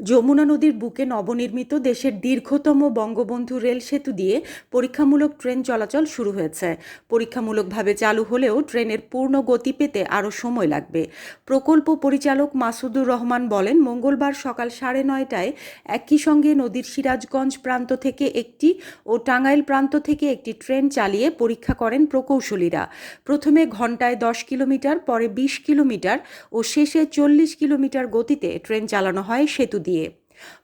যমুনা নদীর বুকে নবনির্মিত দেশের দীর্ঘতম বঙ্গবন্ধু রেল সেতু দিয়ে পরীক্ষামূলক ট্রেন চলাচল শুরু হয়েছে। পরীক্ষামূলকভাবে চালু হলেও ট্রেনের পূর্ণ গতি পেতে আরও সময় লাগবে। প্রকল্প পরিচালক মাসুদুর রহমান বলেন, মঙ্গলবার সকাল সাড়ে নয়টায় একই সঙ্গে নদীর সিরাজগঞ্জ প্রান্ত থেকে একটি ও টাঙ্গাইল প্রান্ত থেকে একটি ট্রেন চালিয়ে পরীক্ষা করেন প্রকৌশলীরা। প্রথমে ঘন্টায় দশ কিলোমিটার, পরে বিশ কিলোমিটার ও শেষে চল্লিশ কিলোমিটার গতিতে ট্রেন চালানো হয় সেতু দিয়ে।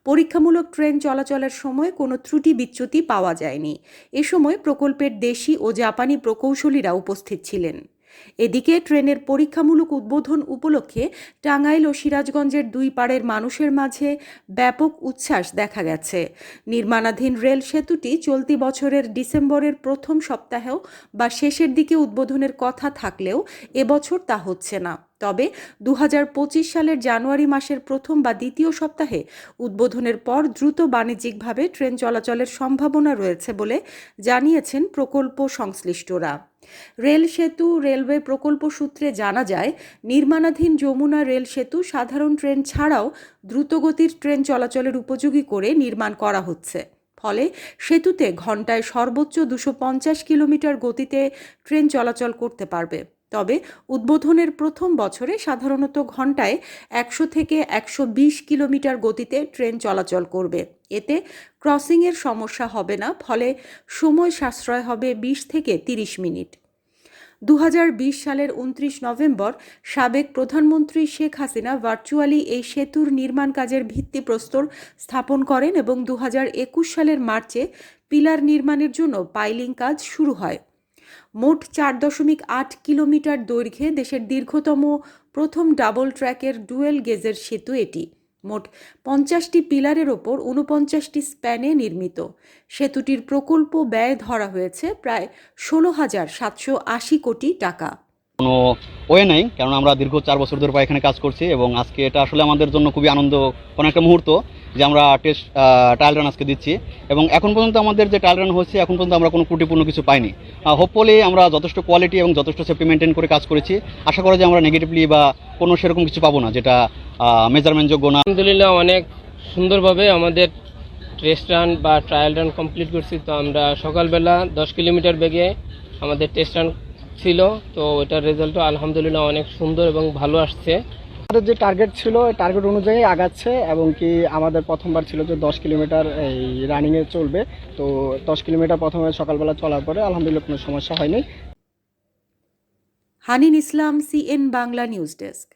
পরীক্ষামূলক ট্রেন চলাচলের সময় কোনো ত্রুটি বিচ্যুতি পাওয়া যায়নি। এ সময় প্রকল্পের দেশি ও জাপানি প্রকৌশলীরা উপস্থিত ছিলেন। এদিকে ট্রেনের পরীক্ষামূলক উদ্বোধন উপলক্ষে টাঙ্গাইল ও সিরাজগঞ্জের দুই পাড়ের মানুষের মাঝে ব্যাপক উচ্ছ্বাস দেখা গেছে। নির্মাণাধীন রেল সেতুটি চলতি বছরের ডিসেম্বরের প্রথম সপ্তাহেও বা শেষের দিকে উদ্বোধনের কথা থাকলেও এবছর তা হচ্ছে না। তবে দু হাজার পঁচিশ সালের জানুয়ারি মাসের প্রথম বা দ্বিতীয় সপ্তাহে উদ্বোধনের পর দ্রুত বাণিজ্যিকভাবে ট্রেন চলাচলের সম্ভাবনা রয়েছে বলে জানিয়েছেন প্রকল্প সংশ্লিষ্টরা। রেল সেতু, রেলওয়ে প্রকল্প সূত্রে জানা যায়, নির্মাণাধীন যমুনা রেল সেতু সাধারণ ট্রেন ছাড়াও দ্রুতগতির ট্রেন চলাচলের উপযোগী করে নির্মাণ করা হচ্ছে। ফলে সেতুতে ঘন্টায় সর্বোচ্চ দুশো পঞ্চাশ কিলোমিটার গতিতে ট্রেন চলাচল করতে পারবে। তবে উদ্বোধনের প্রথম বছরে সাধারণত ঘন্টায় একশো থেকে একশো বিশ কিলোমিটার গতিতে ট্রেন চলাচল করবে। এতে ক্রসিংয়ের সমস্যা হবে না, ফলে সময় সাশ্রয় হবে বিশ থেকে তিরিশ মিনিট। দু হাজার বিশ সালের উনত্রিশ নভেম্বর সাবেক প্রধানমন্ত্রী শেখ হাসিনা ভার্চুয়ালি এই সেতুর নির্মাণ কাজের ভিত্তিপ্রস্তর স্থাপন করেন এবং দু হাজার একুশ সালের মার্চে পিলার নির্মাণের জন্য পাইলিং কাজ শুরু হয়। মোট চার দশমিক আট কিলোমিটার দৈর্ঘ্যে দেশের দীর্ঘতম প্রথম ডাবল ট্র্যাকের ডুয়েল গেজের সেতু এটি। মোট পঞ্চাশটি পিলারের ওপর উনপঞ্চাশটি স্প্যানে নির্মিত। সেতুটির প্রকল্প ব্যয় ধরা হয়েছে প্রায় ষোলো হাজার সাতশো আশি কোটি টাকা। কোনো ওয়ে নেই কারণ আমরা দীর্ঘ চার বছর ধরে এখানে কাজ করছি এবং আজকে এটা আসলে আমাদের জন্য খুবই আনন্দ কোনো একটা মুহূর্ত। যে আমরা টেস্ট ট্রায়াল রান আজকে দিচ্ছি। এবং এখন পর্যন্ত আমাদের যে ট্রায়াল রান হচ্ছে, এখন পর্যন্ত আমরা কোনো ত্রুটিপূর্ণ কিছু পাইনি। হোপফুলি আমরা যথেষ্ট কোয়ালিটি এবং যথেষ্ট সেফটি মেনটেন করে কাজ করেছি। আশা করা যে আমরা নেগেটিভলি বা কোনো সেরকম কিছু পাবো না, যেটা মেজারমেন্টযোগ্য না। আলহামদুলিল্লাহ, অনেক সুন্দরভাবে আমাদের টেস্ট রান বা ট্রায়াল রান কমপ্লিট করছি। তো আমরা সকালবেলা দশ কিলোমিটার বেগে আমাদের টেস্ট রান ছিল। তো ওটার রেজাল্টও আলহামদুলিল্লাহ অনেক সুন্দর এবং ভালো আসছে। আমাদের যে টার্গেট ছিল টার্গেট অনুযায়ী আগাচ্ছে এবং কি আমাদের প্রথমবার ছিল যে দশ কিলোমিটার এই রানিংয়ে চলবে। তো দশ কিলোমিটার প্রথমে সকালবেলা চলার পরে আলহামদুলিল্লাহ কোনো সমস্যা হয়নি। Hanin Islam CN Bangla news desk